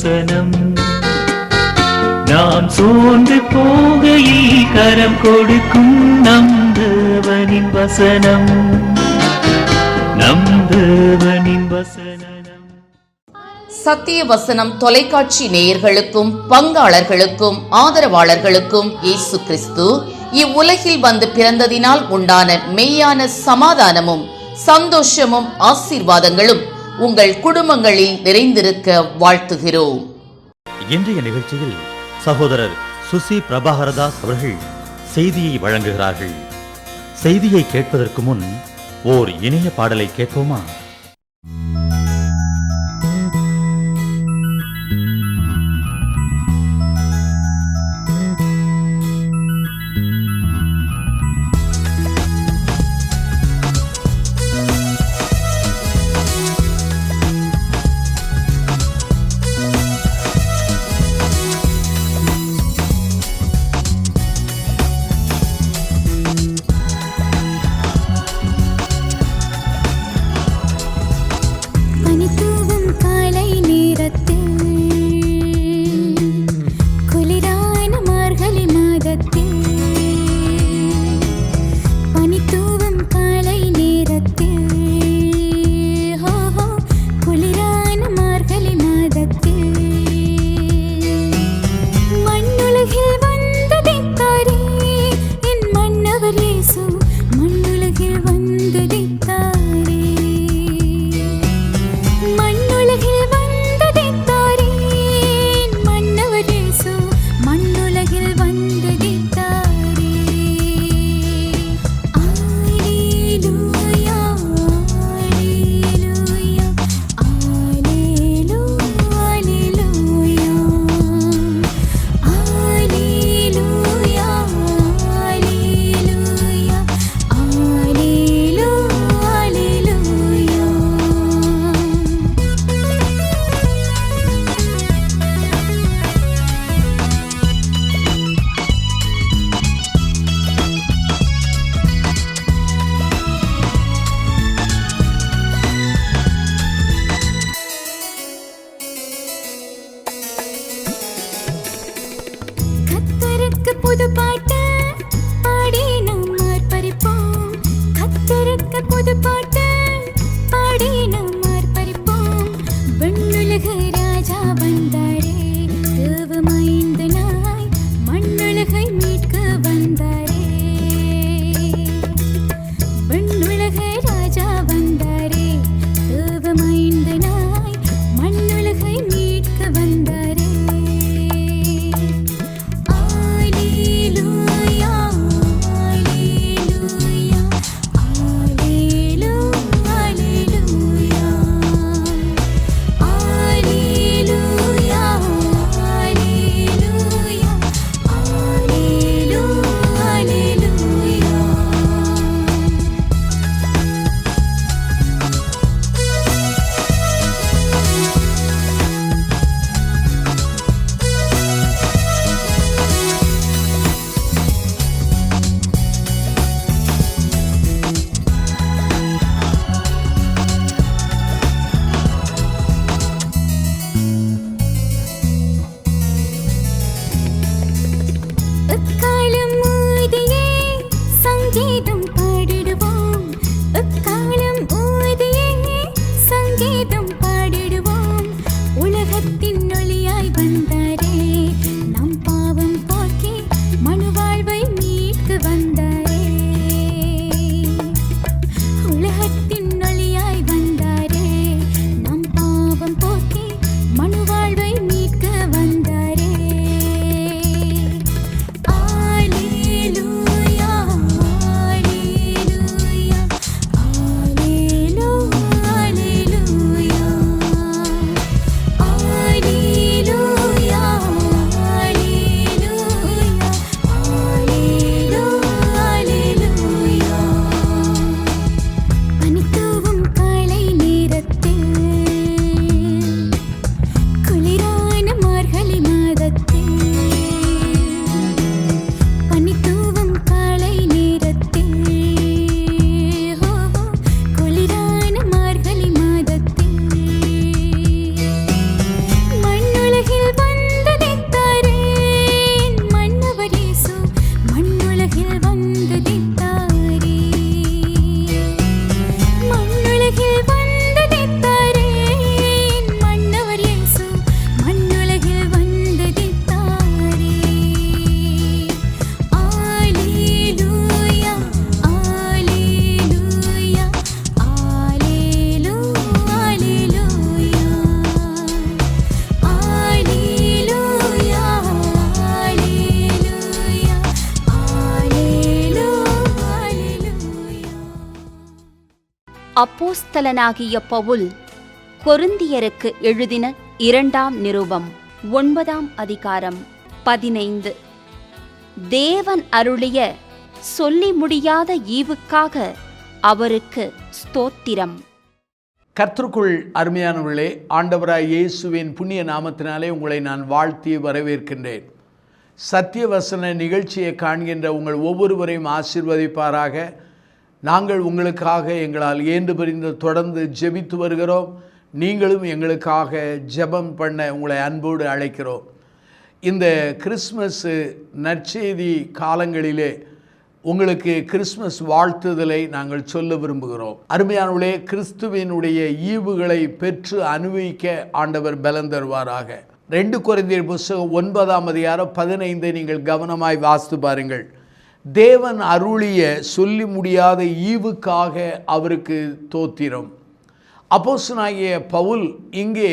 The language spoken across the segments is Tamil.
வசனம் நாம் சோர்ந்து போகையில் கரம் கொடுக்கும் நம்பவனின் வசனம். நம்பவனின் வசனம். சத்திய வசனம் தொலைக்காட்சி நேயர்களுக்கும் பங்காளர்களுக்கும் ஆதரவாளர்களுக்கும் இயேசு கிறிஸ்து. இவ்வுலகில் வந்து பிறந்ததினால் உண்டான மெய்யான சமாதானமும் சந்தோஷமும் ஆசீர்வாதங்களும் உங்கள் குடும்பங்களில் நிறைந்திருக்க வாழ்த்துகிறோம். இன்றைய நிகழ்ச்சியில் சகோதரர் சுசி பிரபாகரதாஸ் அவர்கள் செய்தியை வழங்குகிறார்கள். செய்தியை கேட்பதற்கு முன் ஓர் இணைய பாடலை கேட்போமா? அப்போஸ்தலனாகிய பவுல் கொருந்தியருக்கு எழுதின இரண்டாம் நிருபம் ஒன்பதாம் அதிகாரம் பதினைந்து. தேவன் அருளிய சொல்லி முடியாத ஈவுக்காக அவருக்கு ஸ்தோத்திரம். கர்த்தருக்குள் அருமையானவர்களே ஆண்டவராய் இயேசுவின் புண்ணிய நாமத்தினாலே உங்களை நான் வாழ்த்தி வரவேற்கின்றேன். சத்தியவசன நிகழ்ச்சியை காண்கின்ற உங்கள் ஒவ்வொருவரையும் ஆசீர்வதிப்பாராக. நாங்கள் உங்களுக்காக எங்களால் இயன்று பிரிந்து தொடர்ந்து ஜெபித்து வருகிறோம். நீங்களும் எங்களுக்காக ஜெபம் பண்ண உங்களை அன்போடு அழைக்கிறோம். இந்த கிறிஸ்மஸ்ஸு நற்செய்தி காலங்களிலே உங்களுக்கு கிறிஸ்மஸ் வாழ்த்துதலை நாங்கள் சொல்ல விரும்புகிறோம். அருமையானவர்களே கிறிஸ்துவினுடைய ஈவுகளை பெற்று அனுபவிக்க ஆண்டவர் பலன் தருவாராக. ரெண்டு குறைந்தர் புஸ்தகம் ஒன்பதாம் அதிகாரம் பதினைந்தை நீங்கள் கவனமாய் வாசித்து பாருங்கள். தேவன் அருளிய சொல்லி முடியாத ஈவுக்காக அவருக்கு தோத்திரம். அப்போசனாகிய பவுல் இங்கே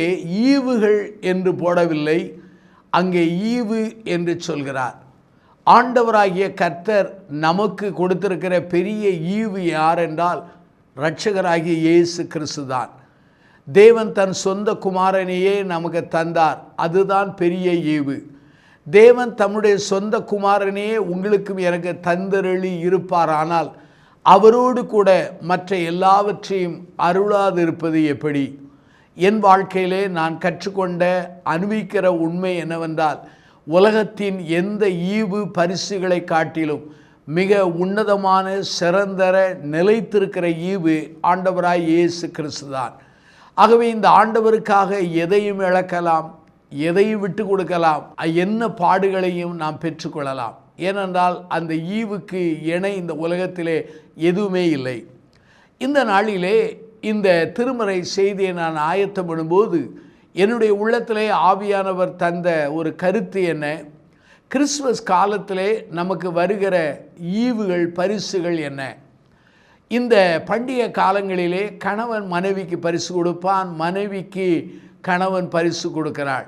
ஈவுகள் என்று போடவில்லை அங்கே ஈவு என்று சொல்கிறார். ஆண்டவராகிய கர்த்தர் நமக்கு கொடுத்திருக்கிற பெரிய ஈவு யார் என்றால் இரட்சகராகிய இயேசு கிறிஸ்து தான். தேவன் தன் சொந்த குமாரனையே நமக்கு தந்தார் அதுதான் பெரிய ஈவு. தேவன் தம்முடைய சொந்த குமாரனே உங்களுக்கும் எனக்கு தந்தருளி இருப்பார் ஆனால் அவரோடு கூட மற்ற எல்லாவற்றையும் அருளாதிருப்பது எப்படி? என் வாழ்க்கையிலே நான் கற்றுக்கொண்ட அனுபவிக்கிற உண்மை என்னவென்றால் உலகத்தின் எந்த ஈவு பரிசுகளை காட்டிலும் மிக உன்னதமான சிறந்தர நிலைத்திருக்கிற ஈவு ஆண்டவராய் இயேசு கிறிஸ்து தான் ஆகவே இந்த ஆண்டவருக்காக எதையும் இழக்கலாம் எதையும் விட்டு கொடுக்கலாம்? என்ன பாடுகளையும் நாம் பெற்றுக்கொள்ளலாம்? ஏனென்றால் அந்த ஈவுக்கு இணை இந்த உலகத்திலே எதுவுமே இல்லை. இந்த நாளிலே இந்த திருமறை செய்தியை நான் ஆயத்தம் பண்ணும்போது என்னுடைய உள்ளத்திலே ஆவியானவர் தந்த ஒரு கருத்து என்ன? கிறிஸ்துமஸ் காலத்திலே நமக்கு வருகிற ஈவுகள் பரிசுகள் என்ன? இந்த பண்டிகை காலங்களிலே கணவன் மனைவிக்கு பரிசு கொடுப்பான் மனைவிக்கு கணவன் பரிசு கொடுக்கிறாள்.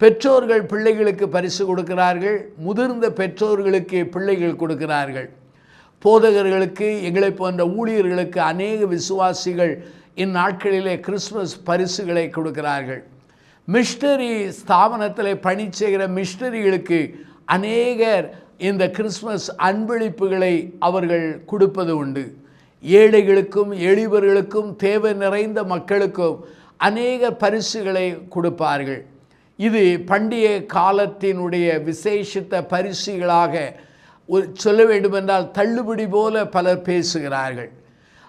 பெற்றோர்கள் பிள்ளைகளுக்கு பரிசு கொடுக்கிறார்கள். முதிர்ந்த பெற்றோர்களுக்கு பிள்ளைகள் கொடுக்கிறார்கள். போதகர்களுக்கு எங்களை போன்ற ஊழியர்களுக்கு அநேக விசுவாசிகள் இந்நாட்களிலே கிறிஸ்மஸ் பரிசுகளை கொடுக்கிறார்கள். மிஷினரி ஸ்தாபனத்தில் பணி செய்கிற மிஷினரிகளுக்கு அநேகர் இந்த கிறிஸ்மஸ் அன்பளிப்புகளை அவர்கள் கொடுப்பது உண்டு. ஏழைகளுக்கும் எளியவர்களுக்கும் தேவை நிறைந்த மக்களுக்கும் அநேக பரிசுகளை கொடுப்பார்கள். இது பண்டிகை காலத்தினுடைய விசேஷித்த பரிசுகளாக ஒரு சொல்ல வேண்டுமென்றால் தள்ளுபடி போல பலர் பேசுகிறார்கள்.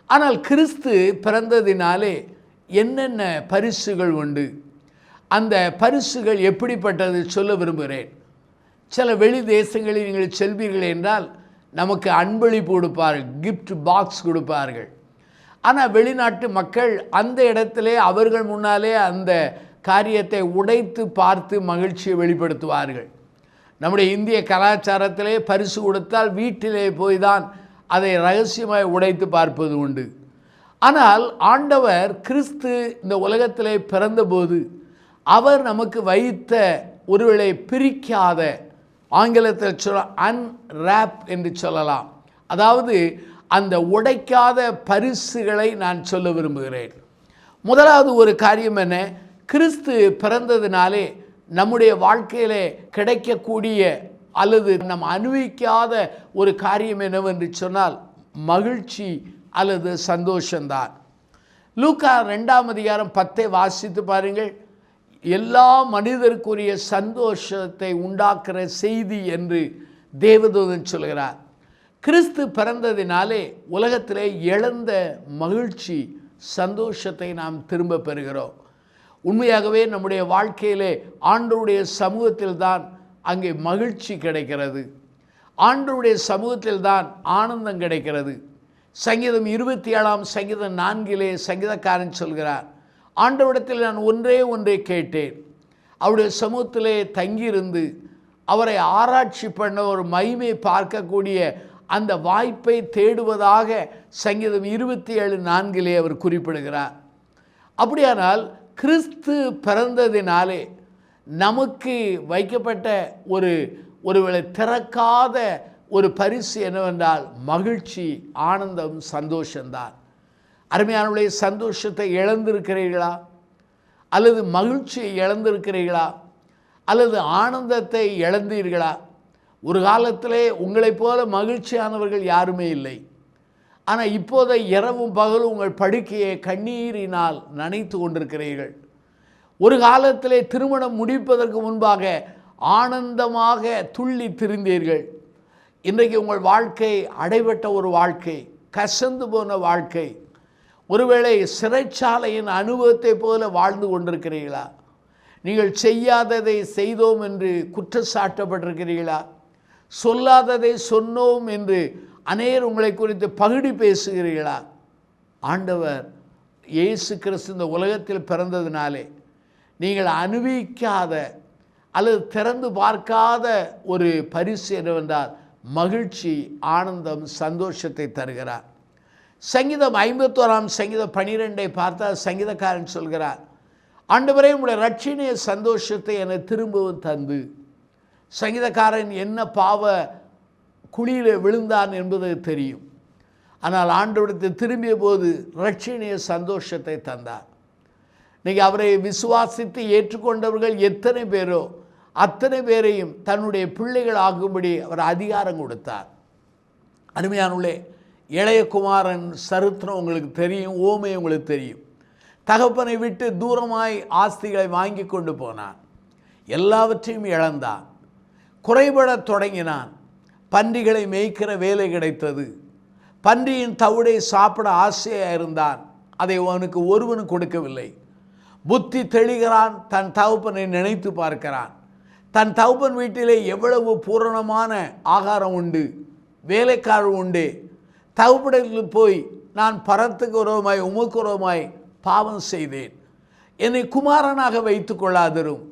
ஆனால் கிறிஸ்து பிறந்ததினாலே என்னென்ன பரிசுகள் உண்டு? அந்த பரிசுகள் எப்படிப்பட்டது சொல்ல விரும்புகிறேன். சில வெளி தேசங்களில் நீங்கள் செல்வீர்கள் என்றால் நமக்கு அன்பளிப்பு கொடுப்பார்கள் கிஃப்ட் பாக்ஸ் கொடுப்பார்கள். ஆனால் வெளிநாட்டு மக்கள் அந்த இடத்திலே அவர்கள் முன்னாலே அந்த காரியத்தை உடைத்து பார்த்து மகிழ்ச்சியை வெளிப்படுத்துவார்கள். நம்முடைய இந்திய கலாச்சாரத்திலே பரிசு கொடுத்தால் வீட்டிலே போய் தான் அதை ரகசியமாய் உடைத்து பார்ப்பது உண்டு. ஆனால் ஆண்டவர் கிறிஸ்து இந்த உலகத்திலே பிறந்தபோது அவர் நமக்கு வைத்த ஒருவேளை பிரிக்காத ஆங்கிலத்தில் சொல்ல அன்ராப் என்று சொல்லலாம். அதாவது அந்த உடைக்காத பரிசுகளை நான் சொல்ல விரும்புகிறேன். முதலாவது ஒரு காரியம் என்ன? கிறிஸ்து பிறந்ததினாலே நம்முடைய வாழ்க்கையிலே கிடைக்கக்கூடிய அல்லது நம் அனுபவிக்காத ஒரு காரியம் என்னவென்று சொன்னால் மகிழ்ச்சி அல்லது சந்தோஷந்தான் லூக்கா ரெண்டாம் அதிகாரம் பத்தை வாசித்து பாருங்கள். எல்லா மனிதருக்குரிய சந்தோஷத்தை உண்டாக்குற செய்தி என்று தேவதூதன் சொல்கிறார். கிறிஸ்து பிறந்ததினாலே உலகத்திலே இழந்த மகிழ்ச்சி சந்தோஷத்தை நாம் திரும்ப பெறுகிறோம். உண்மையாகவே நம்முடைய வாழ்க்கையிலே ஆண்டருடைய சமூகத்தில் தான் அங்கே மகிழ்ச்சி கிடைக்கிறது. ஆண்டருடைய சமூகத்தில் தான் ஆனந்தம் கிடைக்கிறது. சங்கீதம் இருபத்தி ஏழாம் சங்கீதம் நான்கிலே சங்கீதக்காரன் சொல்கிறார் ஆண்டவரிடத்தில் நான் ஒன்றே ஒன்றை கேட்டேன். அவருடைய சமூகத்திலே தங்கியிருந்து அவரை ஆராய்ச்சி பண்ண ஒரு மகிமை பார்க்கக்கூடிய அந்த வாய்ப்பை தேடுவதாக சங்கீதம் இருபத்தி ஏழு நான்கிலே அவர் குறிப்பிடுகிறார். அப்படியானால் கிறிஸ்து பிறந்ததினாலே நமக்கு வைக்கப்பட்ட ஒரு ஒருவேளை திறக்காத ஒரு பரிசு என்னவென்றால் மகிழ்ச்சி ஆனந்தம் சந்தோஷம்தான். அருமையானவர்களே சந்தோஷத்தை இழந்திருக்கிறீர்களா? அல்லது மகிழ்ச்சியை இழந்திருக்கிறீர்களா? அல்லது ஆனந்தத்தை இழந்தீர்களா? ஒரு காலத்திலே உங்களைப் போல மகிழ்ச்சியானவர்கள் யாருமே இல்லை. ஆனால் இப்போதை இரவும் பகலும் உங்கள் படுக்கையை கண்ணீரினால் நனைத்து கொண்டிருக்கிறீர்கள். ஒரு காலத்திலே திருமணம் முடிப்பதற்கு முன்பாக ஆனந்தமாக துள்ளி திரிந்தீர்கள். இன்றைக்கு உங்கள் வாழ்க்கை அடைபட்ட ஒரு வாழ்க்கை கசந்து போன வாழ்க்கை. ஒருவேளை சிறைச்சாலையின் அனுபவத்தை போல வாழ்ந்து கொண்டிருக்கிறீர்களா? நீங்கள் செய்யாததை செய்தோம் என்று குற்றச்சாட்டப்பட்டிருக்கிறீர்களா? சொல்லாததை சொன்னோம் என்று அநேர் உங்களை குறித்து பகுடி பேசுகிறீர்களா? ஆண்டவர் இயேசு கிறிஸ்து இந்த உலகத்தில் பிறந்ததினாலே நீங்கள் அனுபவிக்காத அல்லது திறந்து பார்க்காத ஒரு பரிசு என்னவென்றால் மகிழ்ச்சி ஆனந்தம் சந்தோஷத்தை தருகிறார். சங்கீதம் ஐம்பத்தோராம் சங்கீதம் பனிரெண்டை பார்த்தால் சங்கீதக்காரன் சொல்கிறார் ஆண்டவரே உங்களுடைய ரட்சினிய சந்தோஷத்தை என திரும்பவும் தந்து. சங்கீதக்காரன் என்ன பாவ குழியிலே விழுந்தான் என்பது தெரியும். ஆனால் ஆண்டவரத்தை திரும்பிய போது ரட்சணிய சந்தோஷத்தை தந்தார். இன்றைக்கி அவரை விசுவாசித்து ஏற்றுக்கொண்டவர்கள் எத்தனை பேரோ அத்தனை பேரையும் தன்னுடைய பிள்ளைகள் ஆகும்படி அவர் அதிகாரம் கொடுத்தார். அருமையானுள்ளே இளையகுமாரன் சரித்திரம் உங்களுக்கு தெரியும் ஓமை உங்களுக்கு தெரியும். தகப்பனை விட்டு தூரமாய் ஆஸ்திகளை வாங்கி கொண்டு போனான். எல்லாவற்றையும் இழந்தான். குறைபடத் தொடங்கினான். பன்றிகளை மேய்க்கிற வேலை கிடைத்தது. பன்றியின் தவிடை சாப்பிட ஆசையாக இருந்தான். அதை அவனுக்கு ஒருவனும் கொடுக்கவில்லை. புத்தி தெளிகிறான் தன் தகப்பனை நினைத்து பார்க்கிறான். தன் தகப்பன் வீட்டிலே எவ்வளவு பூரணமான ஆகாரம் உண்டு வேலைக்காரர் உண்டு. தகப்படத்தில் போய் நான் பரத்துக்கு உறவுமாய் பாவம் செய்தேன். என்னை குமாரனாக வைத்து கொள்ளாதிரும்.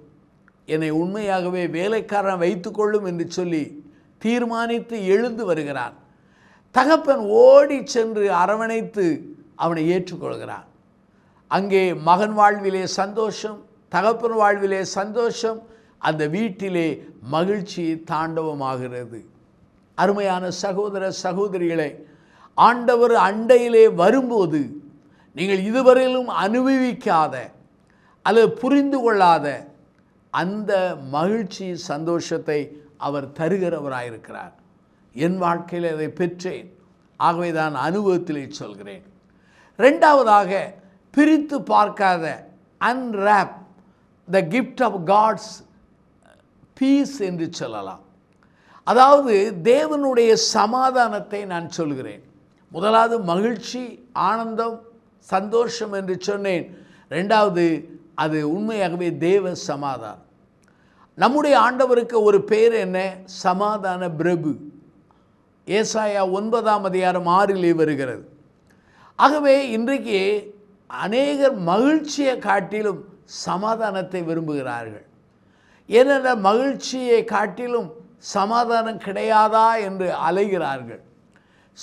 என்னை உண்மையாகவே வேலைக்காரன் வைத்துக்கொள்ளும் என்று சொல்லி தீர்மானித்து எழுந்து வருகிறான். தகப்பன் ஓடி சென்று அரவணைத்து அவனை ஏற்றுக்கொள்கிறான். அங்கே மகன் வாழ்விலே சந்தோஷம் தகப்பன் வாழ்விலே சந்தோஷம் அந்த வீட்டிலே மகிழ்ச்சி தாண்டவமாகிறது. அருமையான சகோதர சகோதரிகளை ஆண்டவர் அண்டையிலே வரும்போது நீங்கள் இதுவரையிலும் அனுபவிக்காத அல்லது புரிந்து கொள்ளாத அந்த மகிழ்ச்சி சந்தோஷத்தை அவர் தருகிறவராயிருக்கிறார். என் வாழ்க்கையில் அதை பெற்றேன். ஆகவே தான் அனுபவத்திலே சொல்கிறேன். ரெண்டாவதாக பிரித்து பார்க்காத unwrap the gift of God's peace என்று சொல்லலாம். அதாவது தேவனுடைய சமாதானத்தை நான் சொல்கிறேன். முதலாவது மகிழ்ச்சி ஆனந்தம் சந்தோஷம் என்று சொன்னேன். ரெண்டாவது அது உண்மையாகவே தேவ சமாதானம். நம்முடைய ஆண்டவருக்கு ஒரு பேர் என்ன? சமாதான பிரபு. ஏசாயா ஒன்பதாம் அதிகாரம் ஆறிலே வருகிறது. ஆகவே இன்றைக்கு அநேகர் மகிழ்ச்சியை காட்டிலும் சமாதானத்தை விரும்புகிறார்கள். ஏனென்றால் மகிழ்ச்சியை காட்டிலும் சமாதானம் கிடையாதா என்று அலைகிறார்கள்.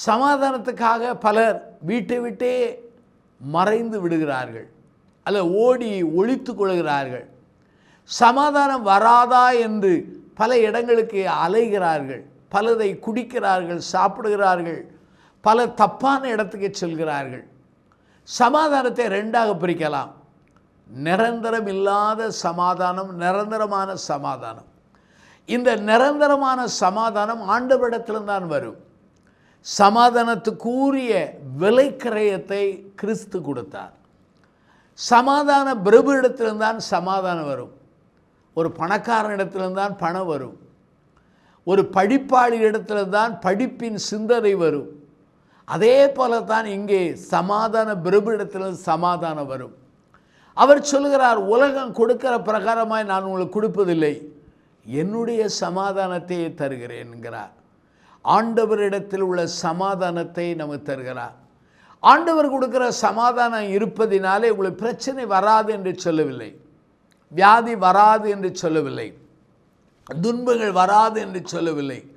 சமாதானத்துக்காக பலர் வீட்டை விட்டே மறைந்து விடுகிறார்கள். அல்ல ஓடி ஒழித்து கொள்கிறார்கள். சமாதானம் வராதா என்று பல இடங்களுக்கு அலைகிறார்கள். பலதை குடிக்கிறார்கள் சாப்பிடுகிறார்கள். பல தப்பான இடத்துக்கு செல்கிறார்கள். சமாதானத்தை ரெண்டாக பிரிக்கலாம். நிரந்தரம் இல்லாத சமாதானம் நிரந்தரமான சமாதானம். இந்த நிரந்தரமான சமாதானம் ஆண்டவரிடத்தில்தான் வரும். சமாதானத்துக்குரிய விலைக்கிரயத்தை கிறிஸ்து கொடுத்தார். சமாதான பிரபு இடத்திலிருந்தான் சமாதானம் வரும். ஒரு பணக்காரன் தான் பணம் வரும். ஒரு படிப்பாளி இடத்தில்தான் படிப்பின் சிந்தனை வரும். அதே போல தான் இங்கே சமாதான பிரபு சமாதானம் வரும். அவர் சொல்கிறார் உலகம் கொடுக்கிற பிரகாரமாய் நான் உங்களுக்கு கொடுப்பதில்லை. என்னுடைய சமாதானத்தை தருகிறேன் என்கிறார். ஆண்டவரிடத்தில் உள்ள சமாதானத்தை நமக்கு தருகிறார். ஆண்டவர் கொடுக்கிற சமாதானம் இருப்பதினாலே உங்களுக்கு பிரச்சனை வராது என்று சொல்லவில்லை. வியாதி வராது என்று சொல்லவில்லை. துன்பங்கள் வராது என்று சொல்லவில்லை.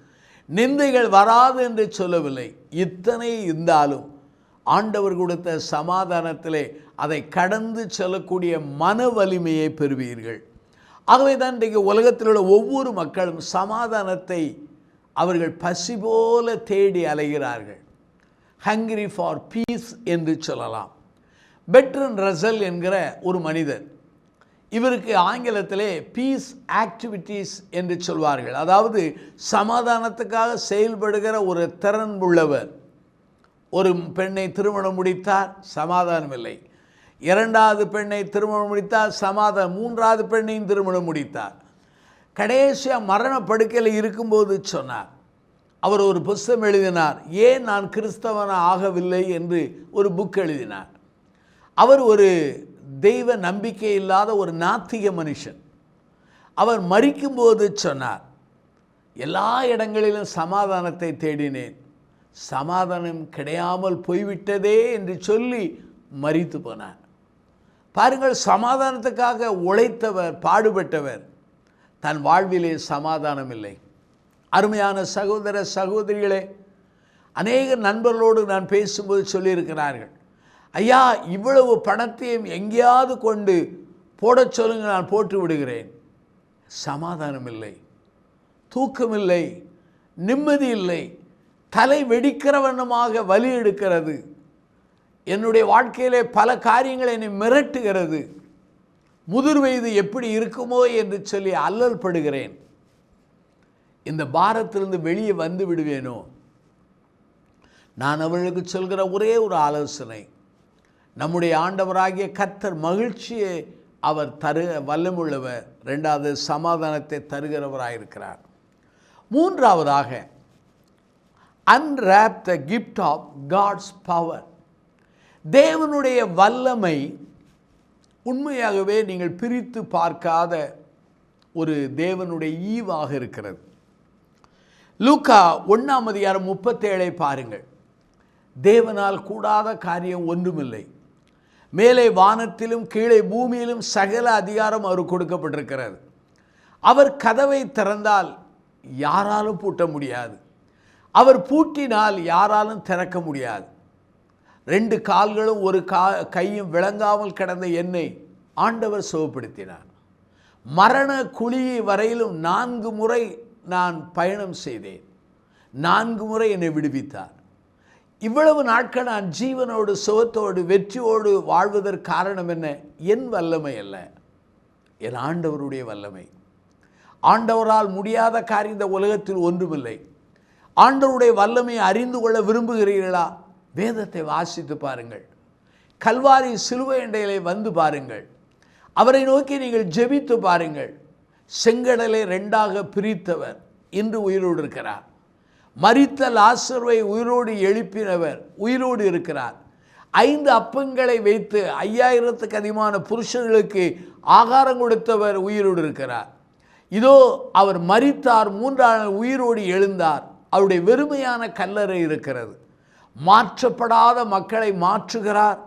நிந்தைகள் வராது என்று சொல்லவில்லை. இத்தனை இருந்தாலும் ஆண்டவர் கொடுத்த சமாதானத்திலே அதை கடந்து செல்லக்கூடிய மன வலிமையை பெறுவீர்கள். ஆகவே தான் இன்றைக்கு உலகத்தில் உள்ள ஒவ்வொரு மக்களும் சமாதானத்தை அவர்கள் பசி போல தேடி அலைகிறார்கள். ஹங்கிரி ஃபார் பீஸ் என்று சொல்லலாம். பெட்ரன் ரசல் என்கிற ஒரு மனிதர் இவருக்கு ஆங்கிலத்திலே பீஸ் ஆக்டிவிட்டீஸ் என்று சொல்வார்கள். அதாவது சமாதானத்துக்காக செயல்படுகிற ஒரு திறன் உள்ளவர். ஒரு பெண்ணை திருமணம் முடித்தார் சமாதானம் இல்லை. இரண்டாவது பெண்ணை திருமணம் முடித்தார் சமாதானம். மூன்றாவது பெண்ணையும் திருமணம் முடித்தார். கடைசியாக மரண படுக்கையில் இருக்கும்போது சொன்னார். அவர் ஒரு புஸ்தம் எழுதினார். ஏன் நான் கிறிஸ்தவன ஆகவில்லை? என்று ஒரு புக் எழுதினார். அவர் ஒரு தெய்வ நம்பிக்கை இல்லாத ஒரு நாத்திக மனுஷன். அவர் மறிக்கும்போது சொன்னார் எல்லா இடங்களிலும் சமாதானத்தை தேடினேன். சமாதானம் கிடையாமல் போய்விட்டதே என்று சொல்லி மறித்து போனார். பாருங்கள் சமாதானத்துக்காக உழைத்தவர் பாடுபட்டவர் தன் வாழ்விலே சமாதானம் இல்லை. அருமையான சகோதர சகோதரிகளே அநேக நண்பர்களோடு நான் பேசும்போது சொல்லியிருக்கிறார்கள் ஐயா இவ்வளவு பணத்தையும் எங்கேயாவது கொண்டு போடச் சொல்லுங்க நான் போட்டு விடுகிறேன். சமாதானம் இல்லை தூக்கமில்லை. நிம்மதி இல்லை. தலை வெடிக்கிறவனமாக வலி எடுக்கிறது. என்னுடைய வாழ்க்கையிலே பல காரியங்கள் என்னை மிரட்டுகிறது. முதிர் வயது எப்படி இருக்குமோ என்று சொல்லி அல்லல் படுகிறேன். இந்த பாரத்திலிருந்து வெளியே வந்து விடுவேனோ? நான் அவர்களுக்கு சொல்கிற ஒரே ஒரு ஆலோசனை. நம்முடைய ஆண்டவராகிய கர்த்தர் மகிழ்ச்சியை அவர் தரு வல்லமுள்ளவர். ரெண்டாவது சமாதானத்தை தருகிறவராயிருக்கிறார். மூன்றாவதாக unwrap the gift of God's power தேவனுடைய வல்லமை உண்மையாகவே நீங்கள் பிரித்து பார்க்காத ஒரு தேவனுடைய ஈவாக இருக்கிறது. லூக்கா ஒன்றாம் அதிகாரம் முப்பத்தேழை பாருங்கள். தேவனால் கூடாத காரியம் ஒன்றுமில்லை. மேலே வானத்திலும் கீழே பூமியிலும் சகல அதிகாரம் அவர் கொடுக்கப்பட்டிருக்கிறது. அவர் கதவை திறந்தால் யாராலும் பூட்ட முடியாது. அவர் பூட்டினால் யாராலும் திறக்க முடியாது. ரெண்டு கால்களும் ஒரு கா கையும் விளங்காமல் கிடந்த என்னை ஆண்டவர் சுகப்படுத்தினார் மரண குழி வரையிலும் நான்கு முறை நான் பயணம் செய்தேன். நான்கு முறை என்னை விடுவித்தார். இவ்வளவு நாட்கள் நான் ஜீவனோடு சுகத்தோடு வெற்றியோடு வாழ்வதற்கு காரணம் என்ன? என் வல்லமை அல்ல. என் ஆண்டவருடைய வல்லமை. ஆண்டவரால் முடியாத காரியம் இந்த உலகத்தில் ஒன்றுமில்லை. ஆண்டவருடைய வல்லமையை அறிந்து கொள்ள விரும்புகிறீர்களா? வேதத்தை வாசித்து பாருங்கள். கல்வாரி சிலுவை எண்டையிலே வந்து பாருங்கள். அவரை நோக்கி நீங்கள் ஜெபித்து பாருங்கள். செங்கடலை ரெண்டாக பிரித்தவர். இன்று உயிரோடு இருக்கிறார். மரித்த லாசர்வை உயிரோடு எழுப்பினவர் உயிரோடு இருக்கிறார். ஐந்து அப்பங்களை வைத்து ஐயாயிரத்துக்கு அதிகமான புருஷர்களுக்கு ஆகாரம் கொடுத்தவர் உயிரோடு இருக்கிறார். இதோ அவர் மரித்தார் மூன்றாம் நாள் உயிரோடு எழுந்தார். அவருடைய வெறுமையான கல்லறை இருக்கிறது. மாற்றப்படாத மக்களை மாற்றுகிறார்.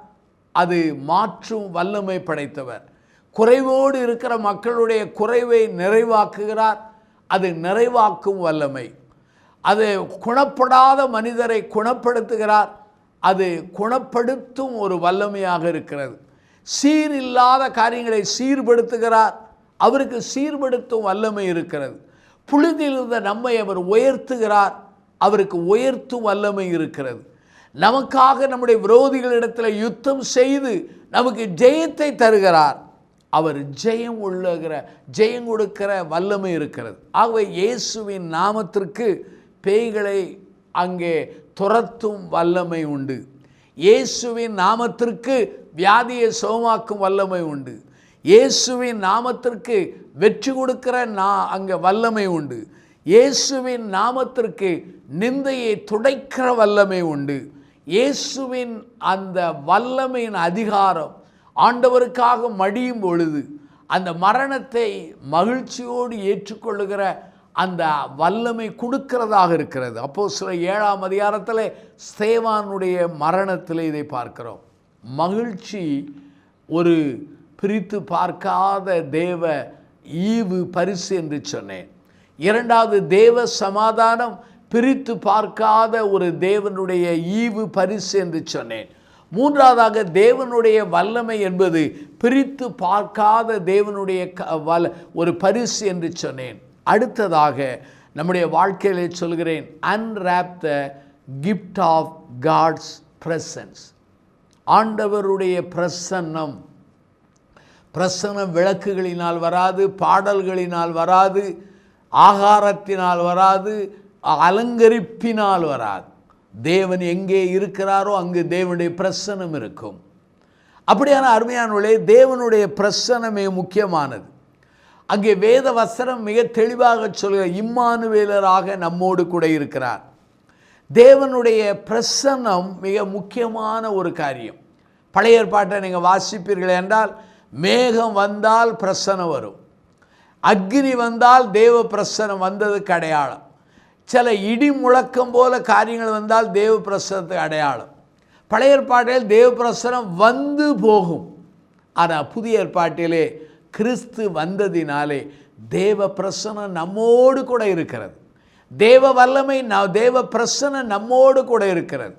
அது மாற்றும் வல்லமை படைத்தவர். குறைவோடு இருக்கிற மக்களுடைய குறைவை நிறைவாக்குகிறார். அது நிறைவாக்கும் வல்லமை. அது குணப்படாத மனிதரை குணப்படுத்துகிறார். அது குணப்படுத்தும் ஒரு வல்லமையாக இருக்கிறது. சீர் இல்லாத காரியங்களை சீர்படுத்துகிறார். அவருக்கு சீர்படுத்தும் வல்லமை இருக்கிறது. புழுதியில் இருந்த நம்மை அவர் உயர்த்துகிறார். அவருக்கு உயர்த்தும் வல்லமை இருக்கிறது. நமக்காக நம்முடைய விரோதிகளிடத்தில் யுத்தம் செய்து நமக்கு ஜெயத்தை தருகிறார். அவர் ஜெயம் உள்ளகிற ஜெயம் கொடுக்கிற வல்லமை இருக்கிறது. ஆகவே இயேசுவின் நாமத்திற்கு பேய்களை அங்கே துரத்தும் வல்லமை உண்டு. இயேசுவின் நாமத்திற்கு வியாதியை சுகமாக்கும் வல்லமை உண்டு. இயேசுவின் நாமத்திற்கு வெற்றி கொடுக்கிற நா அங்கே வல்லமை உண்டு. இயேசுவின் நாமத்திற்கு நிந்தையை துடைக்கிற வல்லமை உண்டு. இயேசுவின் அந்த வல்லமையின் அதிகாரம் ஆண்டவருக்காக மடியும் பொழுது அந்த மரணத்தை மகிழ்ச்சியோடு ஏற்றுக்கொள்ளுகிற அந்த வல்லமை கொடுக்கிறதாக இருக்கிறது. அப்போ சில ஏழாம் அதிகாரத்தில் ஸ்தேவானுடைய மரணத்தில் இதை பார்க்கிறோம். மகிழ்ச்சி ஒரு பிரித்து பார்க்காத தேவ ஈவு பரிசு என்று சொன்னேன். இரண்டாவது தேவ சமாதானம் பிரித்து பார்க்காத ஒரு தேவனுடைய ஈவு பரிசு என்று சொன்னேன். மூன்றாவதாக தேவனுடைய வல்லமை என்பது பிரித்து பார்க்காத தேவனுடைய க வல்ல ஒரு பரிசு என்று சொன்னேன். அடுத்ததாக நம்முடைய வாழ்க்கையிலே சொல்கிறேன் unwrap the gift of God's presence ஆண்டவருடைய பிரசன்னம். பிரசன்னம் விளக்குகளினால் வராது பாடல்களினால் வராது ஆகாரத்தினால் வராது அலங்கரிப்பினால் வராது. தேவன் எங்கே இருக்கிறாரோ அங்கு தேவனுடைய பிரசன்னம் இருக்கும். அப்படியான அருமையானவர்களே தேவனுடைய பிரசனமே முக்கியமானது. அங்கே வேத வசனம் மிக தெளிவாக சொல்கிற இம்மானுவேலராக நம்மோடு கூட இருக்கிறார். தேவனுடைய பிரசன்னம் மிக முக்கியமான ஒரு காரியம். பழைய ஏற்பாட்டை நீங்கள் வாசிப்பீர்கள் என்றால் மேகம் வந்தால் பிரசனம் வரும். அக்னி வந்தால் தேவ பிரசனம் வந்ததுக்கு அடையாளம். சில இடி முழக்கம் போல காரியங்கள் வந்தால் தேவ பிரசனத்துக்கு அடையாளம். பழைய ஏற்பாட்டில் தேவ பிரசனம் வந்து போகும். ஆனால் புதிய ஏற்பாட்டிலே கிறிஸ்து வந்ததினாலே தேவ பிரசனம் நம்மோடு கூட இருக்கிறது. தேவ வல்லமை ந- தேவ பிரசனம் நம்மோடு கூட இருக்கிறது.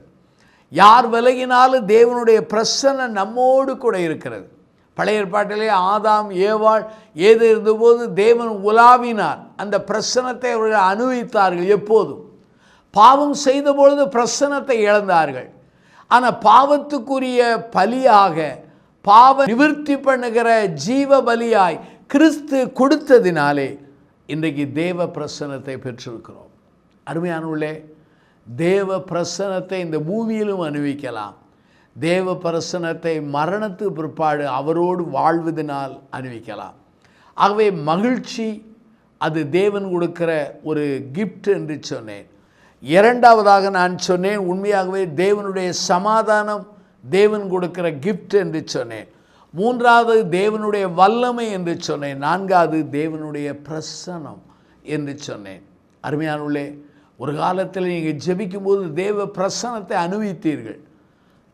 யார் விலகினாலும் தேவனுடைய பிரசன்னம் நம்மோடு கூட இருக்கிறது. பழைய ஏற்பாட்டிலே ஆதாம் ஏவாள் ஏது இருந்தபோது தேவன் உலாவினார். அந்த பிரசனத்தை அவர்கள் அனுபவித்தார்கள் எப்போதும். பாவம் செய்த பொழுது பிரசனத்தை இழந்தார்கள். ஆனால் பாவத்துக்குரிய பலியாக பாவ நிவிர்த்தி பண்ணுகிற ஜீவ பலியாய் கிறிஸ்து கொடுத்ததினாலே இன்றைக்கு தேவ பிரசனத்தை பெற்றிருக்கிறோம். உள்ளே தேவ பிரசனத்தை இந்த பூமியிலும் அனுபவிக்கலாம். தேவ பிரசனத்தை மரணத்து பிற்பாடு அவரோடு வாழ்வதனால் அனுபவிக்கலாம். ஆகவே மகிழ்ச்சி அது தேவன் கொடுக்கிற ஒரு கிஃப்ட் என்று சொன்னேன். இரண்டாவதாக நான் சொன்னேன் உண்மையாகவே தேவனுடைய சமாதானம் தேவன் கொடுக்கிற கிஃப்ட் என்று சொன்னேன். மூன்றாவது தேவனுடைய வல்லமை என்று சொன்னேன். நான்காவது தேவனுடைய பிரசனம் என்று சொன்னேன். அருமையானுள்ளே ஒரு காலத்தில் நீங்கள் ஜெபிக்கும்போது தேவ பிரசனத்தை அனுபவித்தீர்கள்.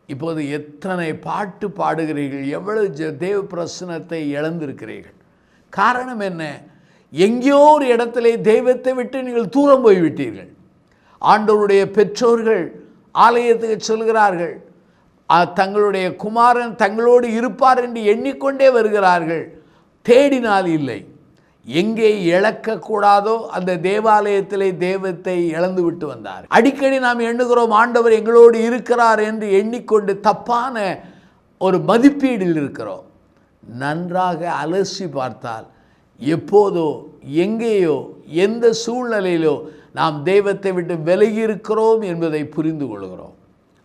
இப்போது எத்தனை பாட்டு பாடுகிறீர்கள் எவ்வளவு ஜ தேவ பிரசனத்தை இழந்திருக்கிறீர்கள். காரணம் என்ன? எங்கேயோ ஒரு இடத்துல தெய்வத்தை விட்டு நீங்கள் தூரம் போய்விட்டீர்கள். ஆண்டவருடைய பெற்றோர்கள் ஆலயத்துக்கு சொல்கிறார்கள். தங்களுடைய குமாரன் தங்களோடு இருப்பார் என்று எண்ணிக்கொண்டே வருகிறார்கள். தேடினால் இல்லை. எங்கே இழக்கக்கூடாதோ அந்த தேவாலயத்திலே தெய்வத்தை இழந்து விட்டு வந்தார். அடிக்கடி நாம் எண்ணுகிறோம் ஆண்டவர் எங்களோடு இருக்கிறார் என்று எண்ணிக்கொண்டு தப்பான ஒரு மதிப்பீடில் இருக்கிறோம். நன்றாக அலசி பார்த்தால் எப்போதோ எங்கேயோ எந்த சூழ்நிலையிலோ நாம் தெய்வத்தை விட்டு விலகி இருக்கிறோம் என்பதை புரிந்து கொள்கிறோம்.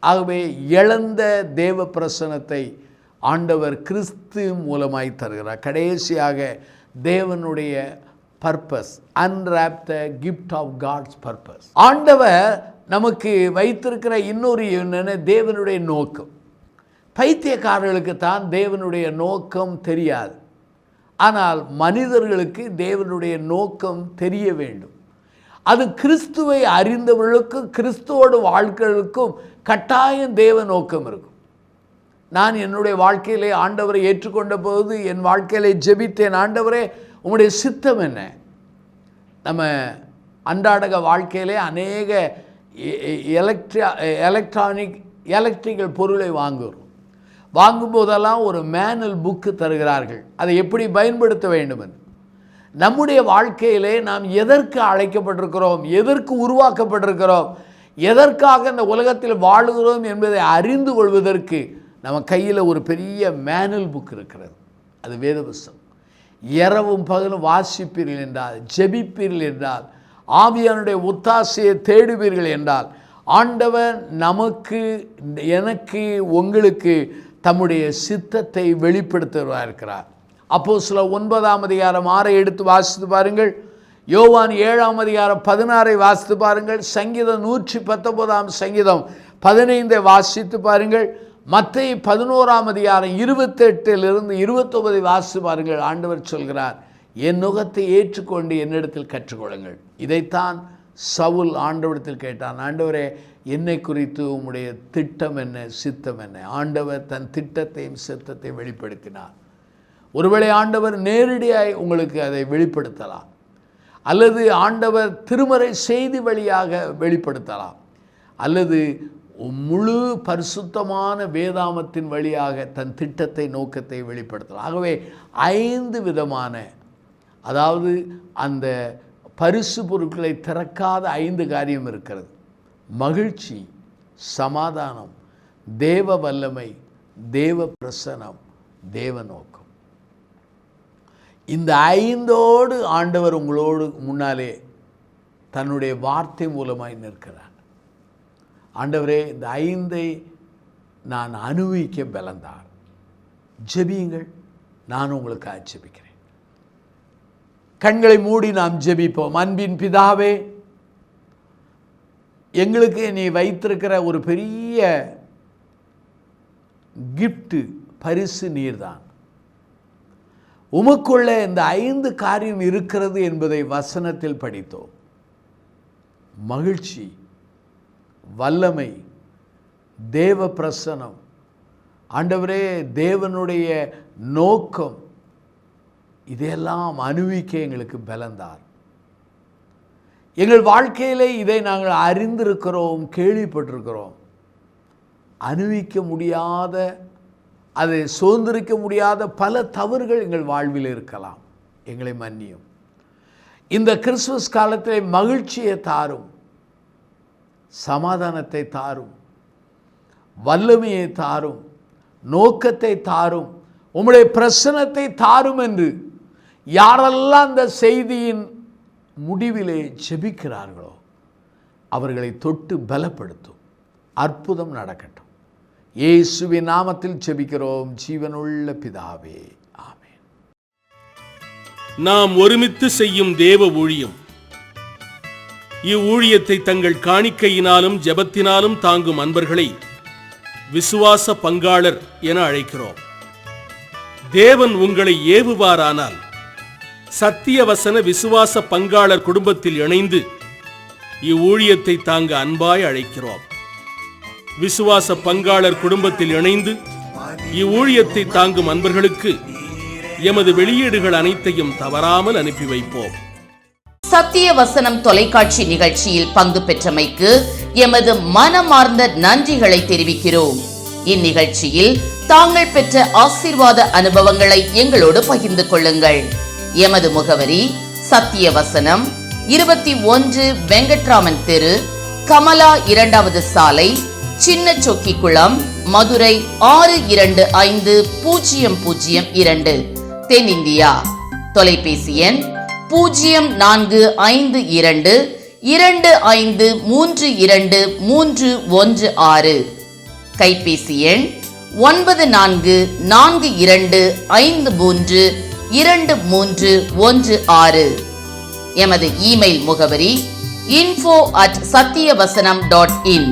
ஆகவே இழந்த தேவ பிரசனத்தை ஆண்டவர் கிறிஸ்து மூலமாய் தருகிறார். கடைசியாக தேவனுடைய purpose unwrap the gift of God's purpose ஆண்டவர் நமக்கு வைத்திருக்கிற இன்னொரு என்னென்ன? தேவனுடைய நோக்கம். பைத்தியக்காரர்களுக்கு தான் தேவனுடைய நோக்கம் தெரியாது. ஆனால் மனிதர்களுக்கு தேவனுடைய நோக்கம் தெரிய வேண்டும். அது கிறிஸ்துவை அறிந்தவர்களுக்கும் கிறிஸ்துவோடு வாழ்க்கைகளுக்கும் கட்டாயம் தேவ நோக்கம் இருக்கும். நான் என்னுடைய வாழ்க்கையிலே ஆண்டவரை ஏற்றுக்கொண்ட போது என் வாழ்க்கையிலே ஜெபித்தேன் ஆண்டவரே உங்களுடைய சித்தம் என்ன? நம்ம அன்றாடக வாழ்க்கையிலே அநேக எலக்ட்ரா எலக்ட்ரானிக் எலக்ட்ரிக்கல் பொருளை வாங்குகிறோம். வாங்கும்போதெல்லாம் ஒரு மேனுவல் புக்கு தருகிறார்கள். அதை எப்படி பயன்படுத்த வேண்டும் என்று நம்முடைய வாழ்க்கையிலே நாம் எதற்கு அழைக்கப்பட்டிருக்கிறோம்? எதற்கு உருவாக்கப்பட்டிருக்கிறோம்? எதற்காக இந்த உலகத்தில் வாழுகிறோம் என்பதை அறிந்து கொள்வதற்கு நம்ம கையில் ஒரு பெரிய மேனுவல் புக் இருக்கிறது. அது வேத இரவும் பகலும் வாசிப்பீர்கள் என்றால் ஜெபிப்பீர்கள் என்றால் ஆவியானுடைய ஒத்தாசையை தேடுவீர்கள் என்றால் ஆண்டவர் நமக்கு எனக்கு உங்களுக்கு தம்முடைய சித்தத்தை வெளிப்படுத்துவதாக இருக்கிறார். அப்போ சில ஒன்பதாம் அதிகாரம் ஆறை எடுத்து வாசித்து பாருங்கள். யோவான் ஏழாம் அதிகாரம் பதினாறை வாசித்து பாருங்கள். சங்கீதம் நூற்றி பத்தொன்பதாம் சங்கீதம் பதினைந்தை வாசித்து பாருங்கள். மற்ற பதினோராம் அதிகாரம் இருபத்தெட்டிலிருந்து இருபத்தொன்பதை வாசித்து பாருங்கள். ஆண்டவர் சொல்கிறார் என் நுகத்தை ஏற்றுக்கொண்டு என்னிடத்தில் கற்றுக்கொள்ளுங்கள். இதைத்தான் சவுல் ஆண்டவரத்தில் கேட்டான். ஆண்டவரே என்னை குறித்து உம்முடைய திட்டம் என்ன சித்தம் என்ன? ஆண்டவர் தன் திட்டத்தையும் சித்தத்தையும் வெளிப்படுத்தினார். ஒருவேளை ஆண்டவர் நேரடியாக உங்களுக்கு அதை வெளிப்படுத்தலாம். அல்லது ஆண்டவர் திருமறை செய்தி வழியாக வெளிப்படுத்தலாம். அல்லது முழு பரிசுத்தமான வேதாமத்தின் வழியாக தன் திட்டத்தை நோக்கத்தை வெளிப்படுத்தலாம். ஆகவே ஐந்து விதமான அதாவது அந்த பரிசு பொருட்களை திறக்காத ஐந்து காரியம் இருக்கிறது. மகிழ்ச்சி சமாதானம் தேவ வல்லமை தேவ பிரசனம் தேவ நோக்கம். இந்த ஐந்தோடு ஆண்டவர் உங்களோடு முன்னாலே தன்னுடைய வார்த்தை மூலமாய் நிற்கிறார். ஆண்டவரே இந்த ஐந்தை நான் அனுபவிக்க பலந்தார் ஜெபியுங்கள் நான் உங்களுக்கு ஆட்சேபிக்கிறேன். கண்களை மூடி நாம் ஜெபிப்போம். அன்பின் பிதாவே எங்களுக்கு நீ வைத்திருக்கிற ஒரு பெரிய கிஃப்ட்டு பரிசு நீர்தான். உமக்குள்ள இந்த ஐந்து காரியம் இருக்கிறது என்பதை வசனத்தில் படித்தோம். மகிழ்ச்சி வல்லமை தேவ பிரசனம் ஆண்டவரே தேவனுடைய நோக்கம் இதையெல்லாம் அனுபவிக்க எங்களுக்கு பலந்தார். எங்கள் வாழ்க்கையிலே இதை நாங்கள் அறிந்திருக்கிறோம் கேள்விப்பட்டிருக்கிறோம். அனுபவிக்க முடியாத அதை சுதந்திரிக்க முடியாத பல தவறுகள் எங்கள் வாழ்வில் இருக்கலாம். எங்களை மன்னியும். இந்த கிறிஸ்துமஸ் காலத்தில் மகிழ்ச்சியை தாரும். சமாதானத்தை தாரும். வல்லமையை தாரும். நோக்கத்தை தாரும். உங்களுடைய பிரசனத்தை தாரும் என்று யாரெல்லாம் அந்த செய்தியின் முடிவிலே ஜெபிக்கிறார்களோ அவர்களை தொட்டு பலப்படுத்தும். அற்புதம் நடக்கட்டும். இயேசுவி நாமத்தில் செபிக்கிறோம் ஜீவனுள்ள பிதாவே ஆமேன். நாம் ஒருமித்து செய்யும் தேவ ஊழியம். இவ்வூழியத்தை தங்கள் காணிக்கையினாலும் ஜெபத்தினாலும் தாங்கும் அன்பர்களை விசுவாச பங்காளர் என அழைக்கிறோம். தேவன் உங்களை ஏவுவாரானால் சத்தியவசன விசுவாச பங்காளர் குடும்பத்தில் இணைந்து இவ்வூழியத்தை தாங்க அன்பாய் அழைக்கிறோம். விசுவாச பங்காளர் குடும்பத்தில் இணைந்து இவ்வூழியத்தை தாங்கும் அன்பர்களுக்கு எமது வெளியீடுகள் அனைத்தையும் தவறாமல் அனுப்பி வைப்போம். சத்திய வசனம் தொலைக்காட்சி நிகழ்ச்சியில் பங்கு பெற்றமைக்கு எமது மனமார்ந்த நன்றிகளை தெரிவிக்கிறோம். இந்நிகழ்ச்சியில் தாங்கள் பெற்ற ஆசீர்வாத அனுபவங்களை எங்களோடு பகிர்ந்து கொள்ளுங்கள். எமது முகவரி சத்திய வசனம் இருபத்தி ஒன்று வெங்கட்ராமன் தெரு கமலா இரண்டாவது சாலை சின்ன சொக்கிக்குளம் மதுரை ஆறு இரண்டு ஐந்து பூஜ்ஜியம் பூஜ்ஜியம் இரண்டு தென்னிந்தியா. தொலைபேசி எண் பூஜ்ஜியம் நான்கு ஐந்து இரண்டு இரண்டு ஐந்து மூன்று இரண்டு மூன்று ஒன்று ஆறு. கைபேசி எண் ஒன்பது நான்கு நான்கு இரண்டு ஐந்து மூன்று இரண்டு மூன்று ஒன்று ஆறு. எமது இமெயில் முகவரி info at Sathiyavasanam dot in